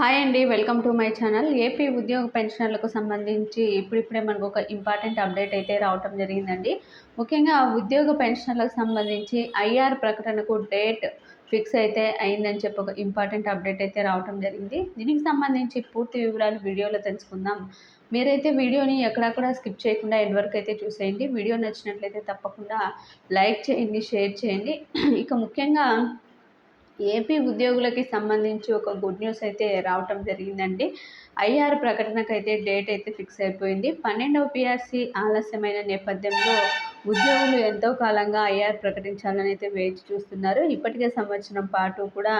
Hi అండి welcome to my channel. AP ఉద్యోగ పెన్షనర్లకు సంబంధించి ఇప్పుడిప్పుడే మనకు ఒక ఇంపార్టెంట్ అప్డేట్ అయితే రావటం జరిగిందండి. ముఖ్యంగా ఉద్యోగ పెన్షనర్లకు సంబంధించి ఐఆర్ ప్రకటనకు డేట్ ఫిక్స్ అయితే అయిందని చెప్పి ఒక ఇంపార్టెంట్ అప్డేట్ అయితే రావటం జరిగింది. దీనికి సంబంధించి పూర్తి వివరాలు వీడియోలో తెలుసుకుందాం. మీరైతే వీడియోని ఎక్కడక్కడ స్కిప్ చేయకుండా ఎండ్ వరకు అయితే చూసేయండి. వీడియో నచ్చినట్లయితే తప్పకుండా లైక్ చేయండి షేర్ చేయండి. ఇక ముఖ్యంగా ఏపీ ఉద్యోగులకి సంబంధించి ఒక గుడ్ న్యూస్ అయితే రావటం జరిగిందండి. ఐఆర్ ప్రకటనకు అయితే డేట్ అయితే ఫిక్స్ అయిపోయింది. పన్నెండవ పిఆర్సీ ఆలస్యమైన నేపథ్యంలో ఉద్యోగులు ఎంతో కాలంగా ఐఆర్ ప్రకటించాలని అయితే వేచి చూస్తున్నారు. ఇప్పటికే సంవత్సరం పాటు కూడా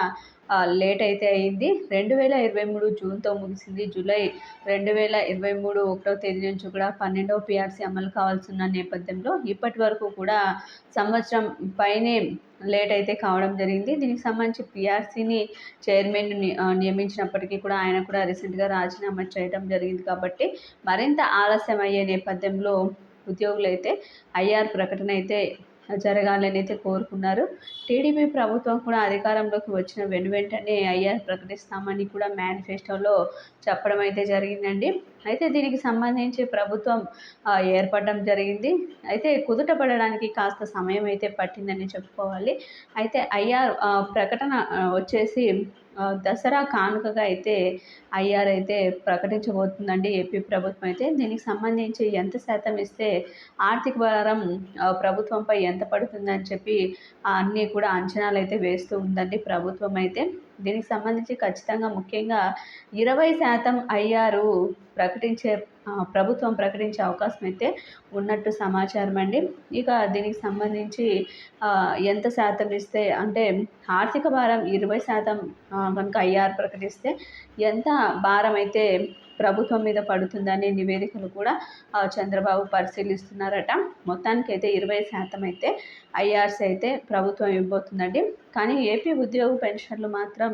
లేట్ అయితే అయింది. రెండు వేల ఇరవై మూడు జూన్తో ముగిసింది. జూలై రెండు వేల ఇరవై మూడు ఒకటో తేదీ నుంచి కూడా పన్నెండవ పిఆర్సీ అమలు కావాల్సిన నేపథ్యంలో ఇప్పటి వరకు కూడా సంవత్సరం పైనే లేట్ అయితే కావడం జరిగింది. దీనికి సంబంధించి పిఆర్సీని చైర్మన్ నియమించినప్పటికీ కూడా ఆయన కూడా రీసెంట్గా రాజీనామా చేయడం జరిగింది కాబట్టి మరింత ఆలస్యం అయ్యే నేపథ్యంలో ఉద్యోగులు అయితే ఐఆర్ ప్రకటన అయితే జరగాలని అయితే కోరుకున్నారు. టీడీపీ ప్రభుత్వం కూడా అధికారంలోకి వచ్చిన వెను వెంటనే ఐఆర్ ప్రకటిస్తామని కూడా మేనిఫెస్టోలో చెప్పడం అయితే జరిగిందండి. అయితే దీనికి సంబంధించి ప్రభుత్వం ఏర్పడడం జరిగింది. అయితే కుదుట పడడానికి కాస్త సమయం అయితే పట్టిందని చెప్పుకోవాలి. అయితే ఐఆర్ ప్రకటన వచ్చేసి దసరా కానుకగా అయితే ఐఆర్ అయితే ప్రకటించబోతుందండి ఏపీ ప్రభుత్వం అయితే. దీనికి సంబంధించి ఎంత శాతం ఇస్తే ఆర్థిక భారం ప్రభుత్వంపై ఎంత పడుతుందని చెప్పి అన్నీ కూడా అంచనాలు అయితే వేస్తూ ఉందండి ప్రభుత్వం అయితే. దీనికి సంబంధించి ఖచ్చితంగా ముఖ్యంగా ఇరవై శాతం ఐఆర్ ప్రకటించే ప్రభుత్వం ప్రకటించే అవకాశం అయితే ఉన్నట్టు సమాచారం అండి. ఇక దీనికి సంబంధించి ఎంత శాతం ఇస్తే అంటే ఆర్థిక భారం ఇరవై శాతం కనుక ఐఆర్ ప్రకటిస్తే ఎంత భారం అయితే ప్రభుత్వం మీద పడుతుందనే నివేదికలు కూడా చంద్రబాబు పరిశీలిస్తున్నారట. మొత్తానికి అయితే ఇరవై శాతం అయితే ఐఆర్స్ అయితే ప్రభుత్వం ఇవ్వబోతుందండి. కానీ ఏపీ ఉద్యోగ పెన్షన్లు మాత్రం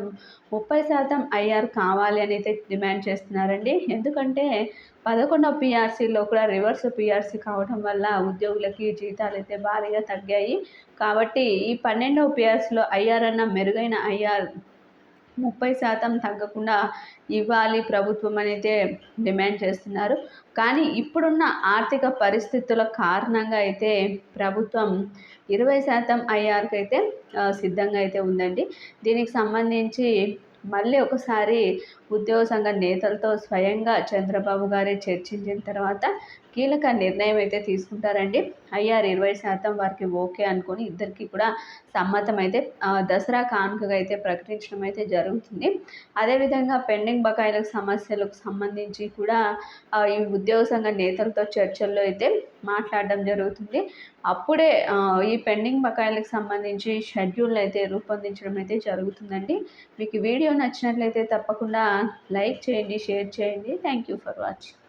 ముప్పై శాతం ఐఆర్ కావాలి అని అయితే డిమాండ్ చేస్తున్నారండి. ఎందుకంటే పదకొండవ పిఆర్సీలో కూడా రివర్స్ పిఆర్సీ కావడం వల్ల ఉద్యోగులకి జీతాలు అయితే భారీగా తగ్గాయి. కాబట్టి ఈ పన్నెండవ పీఆర్సీలో ఐఆర్ అన్న మెరుగైన ఐఆర్ ముప్పై శాతం తగ్గకుండా ఇవ్వాలి ప్రభుత్వం అయితే డిమాండ్ చేస్తున్నారు. కానీ ఇప్పుడున్న ఆర్థిక పరిస్థితుల కారణంగా అయితే ప్రభుత్వం ఇరవై శాతం ఐఆర్కి అయితే సిద్ధంగా అయితే ఉందండి. దీనికి సంబంధించి మళ్ళీ ఒకసారి ఉద్యోగ సంఘ నేతలతో స్వయంగా చంద్రబాబు గారే చర్చించిన తర్వాత కీలక నిర్ణయం అయితే తీసుకుంటారండి. ఐఆర్ ఇరవై శాతం వారికి ఓకే అనుకుని ఇద్దరికి కూడా సమ్మతం అయితే దసరా కానుకగా అయితే ప్రకటించడం అయితే జరుగుతుంది. అదేవిధంగా పెండింగ్ బకాయిలకు సమస్యలకు సంబంధించి కూడా ఈ ఉద్యోగ సంఘ నేతలతో చర్చల్లో అయితే మాట్లాడడం జరుగుతుంది. అప్పుడే ఈ పెండింగ్ బకాయిలకు సంబంధించి షెడ్యూల్ అయితే రూపొందించడం అయితే జరుగుతుందండి. మీకు వీడియో నచ్చినట్లయితే తప్పకుండా లైక్ చేయండి షేర్ చేయండి. Thank you for watching